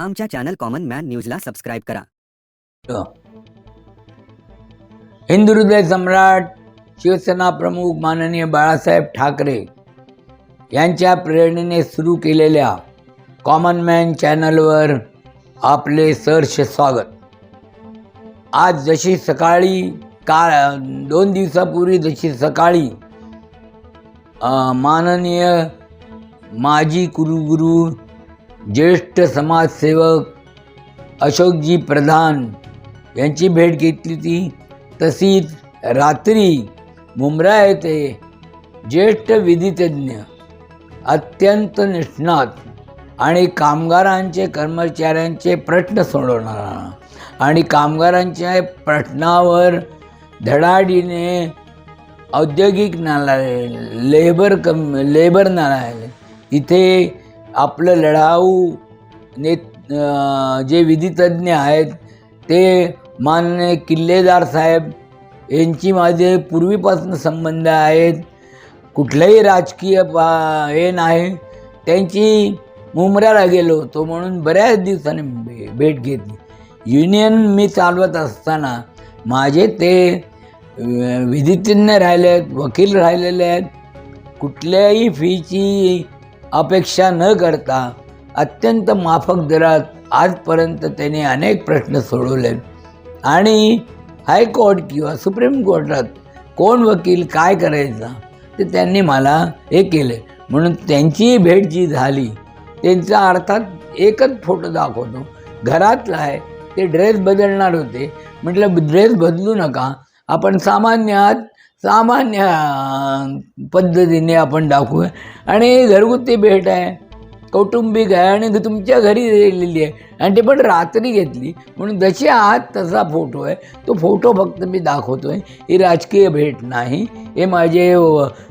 आमच्या channel common man न्यूजला subscribe करा. हिंदू हृदय सम्राट शिवसेना प्रमुख माननीय बाळासाहेब ठाकरे यांच्या प्रेरणेने सुरू केलेल्या कॉमन मॅन चॅनलवर आपले सहर्ष स्वागत. आज जशी सकाळी का दोन दिवसापूर्वी जशी सकाळी माननीय माजी कुलगुरू ज्येष्ठ समाजसेवक अशोकजी प्रधान यांची भेट घेतली ती तशीच रात्री मुंब्रा येथे ज्येष्ठ विधितज्ञ अत्यंत निष्णात आणि कामगारांचे कर्मचाऱ्यांचे प्रश्न सोडवणारा आणि कामगारांच्या प्रश्नावर धडाडीने औद्योगिक नालाय लेबर कम लेबर नालाय इथे आपलं लढाऊ ने जे विधितज्ञ आहेत ते मान्य किल्लेदार साहेब यांची माझे पूर्वीपासून संबंध आहेत. कुठलंही राजकीय पा हे नाही. त्यांची मुंबऱ्याला गेलो होतो म्हणून बऱ्याच दिवसांनी भे- भेट घेतली. युनियन मी चालवत असताना माझे ते विधितज्ञ राहिले आहेत वकील राहिलेले आहेत. कुठल्याही फीची अपेक्षा न करता अत्यंत माफक दरात आजपर्यंत त्यांनी अनेक प्रश्न सोडवले. आणि हायकोर्ट किंवा सुप्रीम कोर्टात कोण वकील काय करायचा ते त्यांनी मला हे केले. म्हणून त्यांची भेट जी झाली त्यांचा अर्थात एकच फोटो दाखवतो. घरातला आहे ते ड्रेस बदलणार होते. म्हटलं ड्रेस बदलू नका. आपण सामान्य आहात सामान्य पद्धतीने आपण दाखवूया. आणि घरगुती भेट आहे कौटुंबिक आहे आणि तुमच्या घरी गेलेली आहे. आणि ते पण रात्री घेतली. म्हणून जसे आहात तसा फोटो आहे. तो फोटो फक्त मी दाखवतो आहे ही राजकीय भेट नाही. हे माझे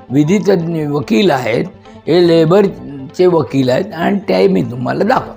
विधितज्ञ वकील आहेत. हे लेबरचे वकील आहेत. आणि ते मी तुम्हाला दाखवतो.